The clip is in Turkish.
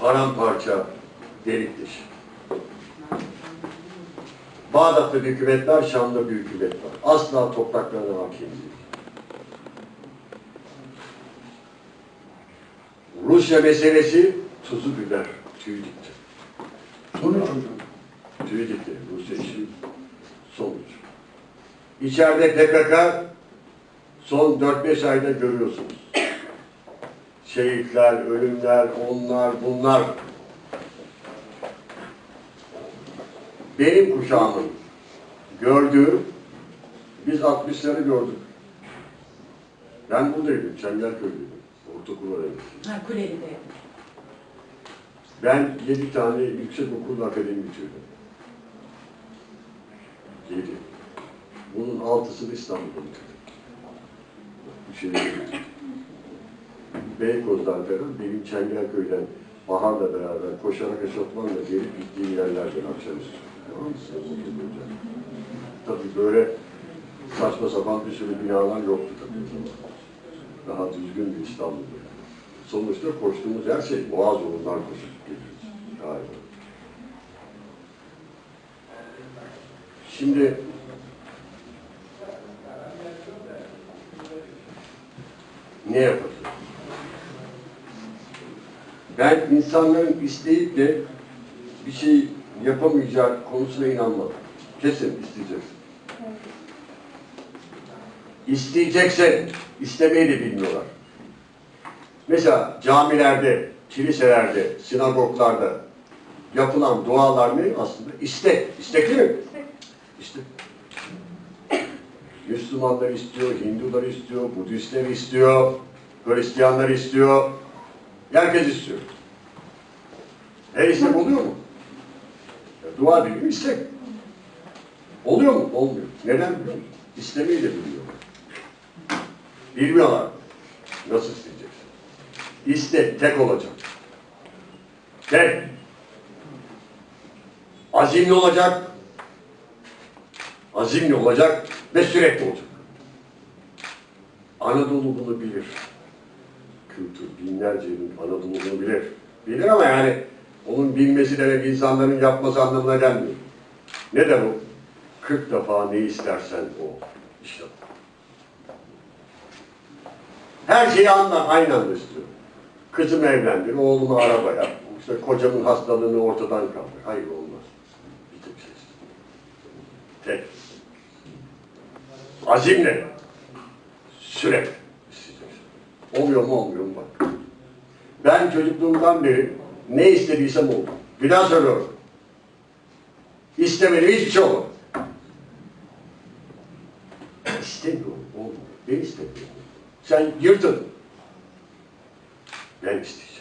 paramparça deliktir. Bağdat'ta bir hükümet var, Şam'da bir hükümet var. Asla topraklarına hakim değil. Rusya meselesi tuzu biber, tüy dikti. Sonuç hocam. Tüy dikti Rusya için sonuç. İçeride PKK son 4-5 ayda görüyorsunuz. Şehitler, ölümler, onlar, bunlar. Benim kuşağımın gördüğü, biz 60'ları gördük. Ben buradaydım, Çengelköy'deydim. Ortaokul öğrencisiyim. Ha, Kuleli'de. Ben yedi tane yüksek okul akademi bitirdim. Yedi. Bunun altısını İstanbul'da bitirdim. Bir şey. Beykoz'dan falan benim Çengelköy'den Bahar'la beraber koşarak eşofmanla gelip gittiğim yerlerden akşamüstü. Tamam. Tabii böyle saçma sapan bir sürü binalar yoktu tabii. Daha düzgün bir İstanbul'du. Sonuçta koştuğumuz her şey boğaz yolundan koşup geliyoruz. Galiba. Şimdi ne yapacağız? Ben insanların isteyip de bir şey yapamayacak konusuna inanmam. Kesin isteyeceksin. İsteyeceksen istemeyi de bilmiyorlar. Mesela camilerde, kiliselerde, sinagoglarda yapılan dualar ne aslında? İstek. İstekli mi? İşte. Müslümanlar istiyor, Hindular istiyor, Budistler istiyor, Hristiyanlar istiyor. Herkes istiyor. Her istek oluyor mu? Ya, dua dediğim istek. Oluyor mu? Olmuyor. Neden biliyor musun? İstemeyi de bilmiyorlar. Bilmiyorlar. Nasıl isteyeceksin? İste tek olacak. Tek. Azimli olacak. Azimli olacak ve sürekli olacak. Anadolu bunu bilir. Kültür, binlerce yılın Anadolu bunu bilir. Bilir ama yani onun bilmesi demek insanların yapması anlamına gelmiyor. Ne de bu? 40 defa ne istersen o. İşte. Her şeyi anla, aynı anda istiyor. Kızım evlendir, oğlumu araba yap. İşte kocamın hastalığını ortadan kaldır. Hayır olmaz. Bir tek şey istiyor. Tek. Azimle. Sürekli. Oluyor mu olmuyor mu bak. Ben çocukluğumdan beri ne istediysem oldu. Daha söylüyorum. İstemediğim hiçbir şey olmadı. İstemiyorum, olmuyor. Ben istemiyorum. Sen yırtın. Ben isteyeceğim.